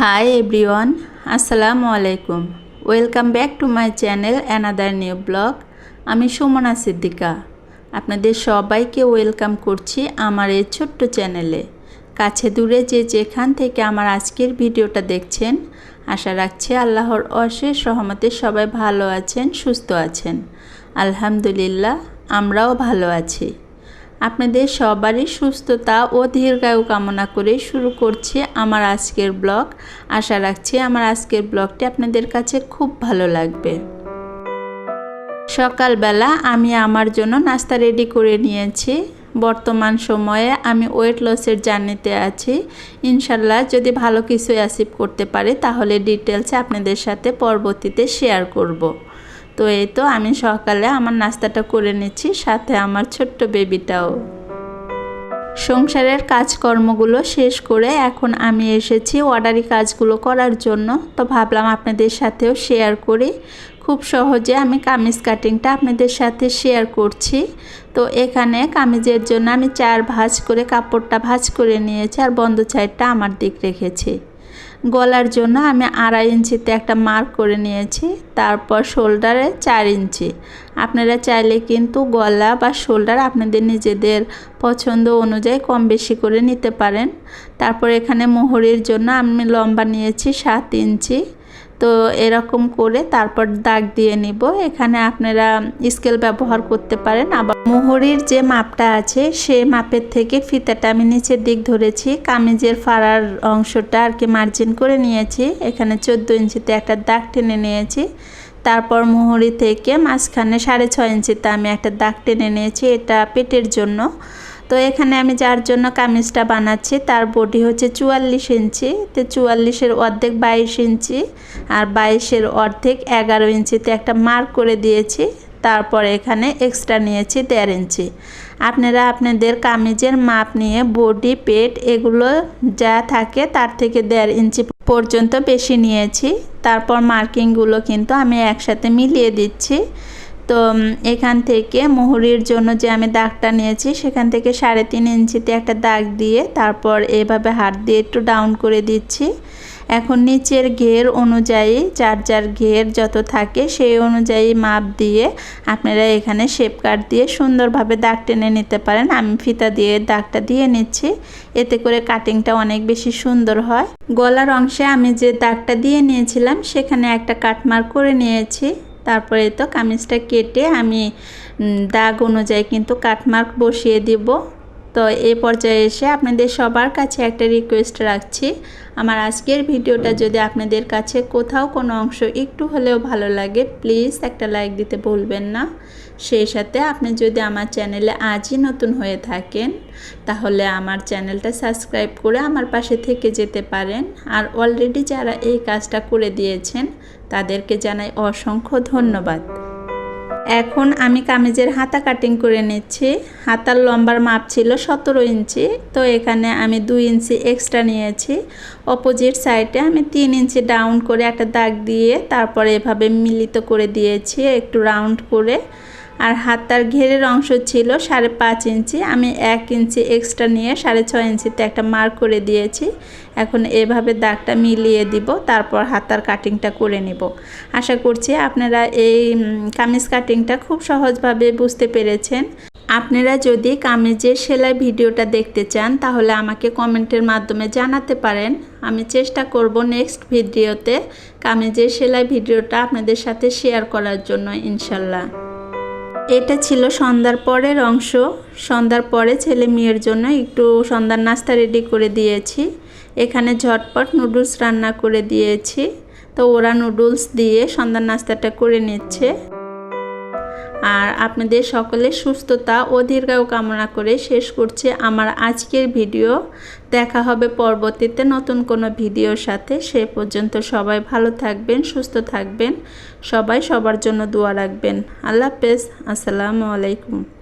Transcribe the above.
High everyone আসসালামু আলাইকুম welcome back to my channel another new blog আমি সুমনা সিদ্দিকা। আপনাদের সবাইকে ওয়েলকাম করছি আমার এই ছোট্ট চ্যানেলে কাছে দূরে যে যেখান থেকে আমার আজকের ভিডিওটা দেখছেন, আশা রাখছি আল্লাহর অশেষ রহমতে সবাই ভালো আছেন, সুস্থ আছেন। আলহামদুলিল্লাহ, আমরাও ভালো আছি। আপনাদের সবারই সুস্থতা ও দীর্ঘায়ু কামনা করে শুরু করছি আমার আজকের ব্লগ। আশা রাখছি আমার আজকের ব্লগটি আপনাদের কাছে খুব ভালো লাগবে। সকালবেলা আমি আমার জন্য নাস্তা রেডি করে নিয়েছি। বর্তমান সময়ে আমি ওয়েট লসের জার্নিতে আছি। ইনশাল্লাহ যদি ভালো কিছু অ্যাচিভ করতে পারি তাহলে ডিটেলসে আপনাদের সাথে পরবর্তীতে শেয়ার করব। তো এই তো আমি সকালে আমার নাস্তাটা করে নিচ্ছি, সাথে আমার ছোট্ট বেবিটাও সংসারের কাজকর্মগুলো শেষ করে এখন আমি এসেছি অর্ডারি কাজগুলো করার জন্য। তো ভাবলাম আপনাদের সাথেও শেয়ার করি। খুব সহজে আমি কামিজ কাটিংটা আপনাদের সাথে শেয়ার করছি। তো এখানে কামিজের জন্য আমি চার ভাঁজ করে কাপড়টা ভাঁজ করে নিয়েছি আর বন্ধ সাইডটা আমার দিক রেখেছি। গলার জন্য আমি আড়াই ইঞ্চিতে একটা মার্ক করে নিয়েছি, তারপর শোল্ডারে চার ইঞ্চি। আপনারা চাইলে কিন্তু গলা বা শোল্ডার আপনাদের নিজেদের পছন্দ অনুযায়ী কম বেশি করে নিতে পারেন। তারপর এখানে মোহরির জন্য আমি লম্বা নিয়েছি সাত ইঞ্চি। তো এরকম করে তারপর দাগ দিয়ে নিব। এখানে আপনারা স্কেল ব্যবহার করতে পারেন। আবার মোহরির যে মাপটা আছে, সে মাপের থেকে ফিতাটা আমি নিচের দিক ধরেছি। কামিজের ফাড়ার অংশটা আর কি মার্জিন করে নিয়েছি। এখানে চোদ্দ ইঞ্চিতে একটা দাগ টেনে নিয়েছি। তারপর মোহরি থেকে মাঝখানে সাড়ে ছয় ইঞ্চিতে আমি একটা দাগ টেনে নিয়েছি। এটা পেটের জন্য। তো এখানে আমি যার জন্য কামিজটা বানাচ্ছি, তার বডি হচ্ছে চুয়াল্লিশ ইঞ্চি। তো চুয়াল্লিশের অর্ধেক বাইশ ইঞ্চি আর বাইশের অর্ধেক এগারো ইঞ্চিতে একটা মার্ক করে দিয়েছি। তারপর এখানে এক্সট্রা নিয়েছি দেড় ইঞ্চি। আপনারা আপনাদের কামিজের মাপ নিয়ে বডি পেট এগুলো যা থাকে তার থেকে দেড় ইঞ্চি পর্যন্ত বেশি নিয়েছি। তারপর মার্কিংগুলো কিন্তু আমি একসাথে মিলিয়ে দিচ্ছি। তো এখান থেকে মুহুরির জন্য যে আমি দাগটা নিয়েছি, সেখান থেকে সাড়ে তিন ইঞ্চিতে একটা দাগ দিয়ে তারপর এভাবে হাত দিয়ে একটু ডাউন করে দিচ্ছি। এখন নিচের ঘের অনুযায়ী, যার যার ঘের যত থাকে, সেই অনুযায়ী মাপ দিয়ে আপনারা এখানে শেপ কাট দিয়ে সুন্দরভাবে দাগ টেনে নিতে পারেন। আমি ফিতা দিয়ে দাগটা দিয়ে নিচ্ছি, এতে করে কাটিংটা অনেক বেশি সুন্দর হয়। গলার অংশে আমি যে দাগটা দিয়ে নিয়েছিলাম, সেখানে একটা কাটমার করে নিয়েছি। তারপরে তো কামিজটা কেটে আমি দাগ অনুযায়ী কিন্তু কাটমার্ক বসিয়ে দিব। তো এই পর্যায়ে এসে আপনাদের সবার কাছে একটা রিকোয়েস্ট রাখছি। আমার আজকের ভিডিওটা যদি আপনাদের কাছে কোথাও কোনো অংশ একটু হলেও ভালো লাগে প্লিজ একটা লাইক দিতে ভুলবেন না। সেই সাথে আপনি যদি আমার চ্যানেলে আজই নতুন হয়ে থাকেন, তাহলে আমার চ্যানেলটা সাবস্ক্রাইব করে আমার পাশে থেকে যেতে পারেন। আর অলরেডি যারা এই কাজটা করে দিয়েছেন, তাদেরকে জানাই অসংখ্য ধন্যবাদ। এখন আমি কামিজের হাতা কাটিং করে নিচ্ছি। হাতার লম্বার মাপ ছিল সতেরো ইঞ্চি, তো এখানে আমি দুই ইঞ্চি এক্সট্রা নিয়েছি। অপোজিট সাইডে আমি তিন ইঞ্চি ডাউন করে একটা দাগ দিয়ে তারপরে এভাবে মিলিত করে দিয়েছি, একটু রাউন্ড করে। আর হাতার ঘেরের অংশ ছিল সাড়ে পাঁচ ইঞ্চি। আমি এক ইঞ্চি এক্সট্রা নিয়ে সাড়ে ছয় ইঞ্চিতে একটা মার্ক করে দিয়েছি। এখন এভাবে দাগটা মিলিয়ে দিব, তারপর হাতার কাটিংটা করে নিব। আশা করছি আপনারা এই কামিজ কাটিংটা খুব সহজভাবে বুঝতে পেরেছেন। আপনারা যদি কামিজের সেলাই ভিডিওটা দেখতে চান, তাহলে আমাকে কমেন্টের মাধ্যমে জানাতে পারেন। আমি চেষ্টা করব নেক্সট ভিডিওতে কামিজের সেলাই ভিডিওটা আপনাদের সাথে শেয়ার করার জন্য, ইনশাল্লাহ। এটা ছিল সন্ধ্যার পরের অংশ। সন্ধ্যার পরে ছেলে মেয়ের জন্য একটু সন্ধ্যার নাস্তা রেডি করে দিয়েছি। এখানে ঝটপট নুডলস রান্না করে দিয়েছি। তো ওরা নুডলস দিয়ে সন্ধ্যার নাস্তাটা করে নিচ্ছে। আর আপনাদের সকলের সুস্থতা ও দীর্ঘায়ু কামনা করে শেষ করছে আমার আজকের ভিডিও। দেখা হবে পরবর্তীতে নতুন কোনো ভিডিওর সাথে। সে পর্যন্ত সবাই ভালো থাকবেন, সুস্থ থাকবেন। সবাই সবার জন্য দোয়া রাখবেন। আল্লাহ হাফেজ। আসসালামু আলাইকুম।